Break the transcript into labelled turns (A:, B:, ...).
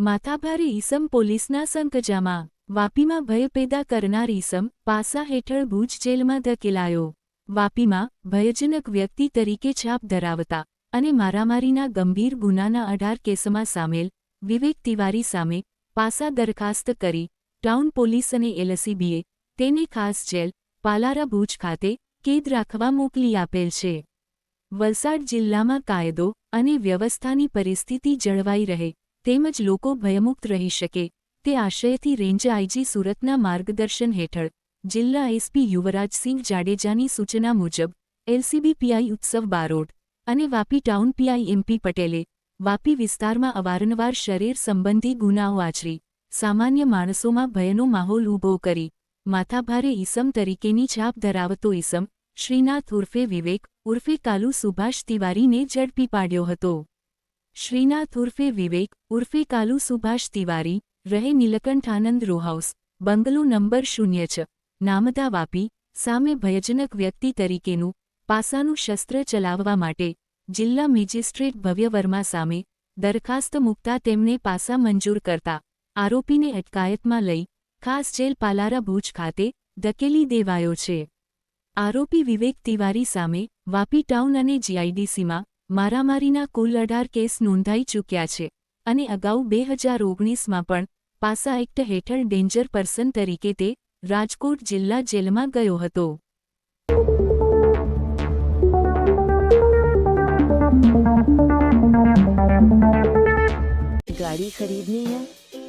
A: માથાભારે ઈસમ પોલીસના સંકજામાં, વાપીમાં ભય પેદા કરનાર ઈસમ પાસા હેઠળ ભુજ જેલમાં ધકેલાયો. વાપીમાં ભયજનક વ્યક્તિ તરીકે છાપ ધરાવતા અને મારામારીના ગંભીર ગુનાના અઢાર કેસમાં સામેલ, વિવેક તિવારી સામે પાસા દરખાસ્ત કરી ટાઉન પોલીસ અને એલસીબીએ તેને ખાસ જેલ, પાલારા ભુજ ખાતે કેદ રાખવા મોકલી આપેલ છે. વલસાડ જિલ્લામાં કાયદો અને વ્યવસ્થાની પરિસ્થિતિ જળવાઈ રહે તેમજ લોકો ભયમુક્ત રહી શકે, તે આશયથી રેન્જ આઈજી સુરતના માર્ગદર્શન હેઠળ, જિલ્લા એસપી યુવરાજસિંહ જાડેજાની સૂચના મુજબ, એલસીબી પીઆઈ ઉત્સવ બારોટ અને વાપી ટાઉન પીઆઈ એમપી પટેલે, વાપી વિસ્તારમાં અવારનવાર શરીર સંબંધી ગુનાઓ આચરી, સામાન્ય માણસોમાં ભયનો માહોલ ઊભો કરી, માથાભારે ઈસમ તરીકેની છાપ ધરાવતો ઈસમ, શ્રીનાથ ઉર્ફે વિવેક ઉર્ફે કાલુ સુભાષ તિવારીને ઝડપી પાડ્યો હતો. શ્રીનાથ ઉર્ફે વિવેક, ઉર્ફે કાલુ સુભાષ તિવારી, રહે Neelkanth Anand rowhouse bungalow number શૂન્ય છ, નામદા વાપી, સામે ભયજનક વ્યક્તિ તરીકેનું, પાસાનું શસ્ત્ર ચલાવવા માટે, જિલ્લા મેજિસ્ટ્રેટ ભવ્ય વર્મા સામે, દરખાસ્ત મૂકતા તેમને પાસા મંજૂર કરતા, આરોપીને અટકાયતમાં લઈ, ખાસ જેલ પાલારા ભુજ ખાતે, ધકેલી દેવાયો છે. આરોપી વિવેક તિવારી સામે, વાપી ટાઉન અને જીઆઈડીસીમાં મારામારીના કુલ અઢાર કેસ નોંધાઈ ચૂક્યા છે અને અગાઉ બે હજાર ઓગણીસમાં પણ પાસા એક્ટ હેઠળ ડેન્જર પર્સન તરીકે તે રાજકોટ જિલ્લા જેલમાં ગયો હતો
B: गाड़ी खरीदनी है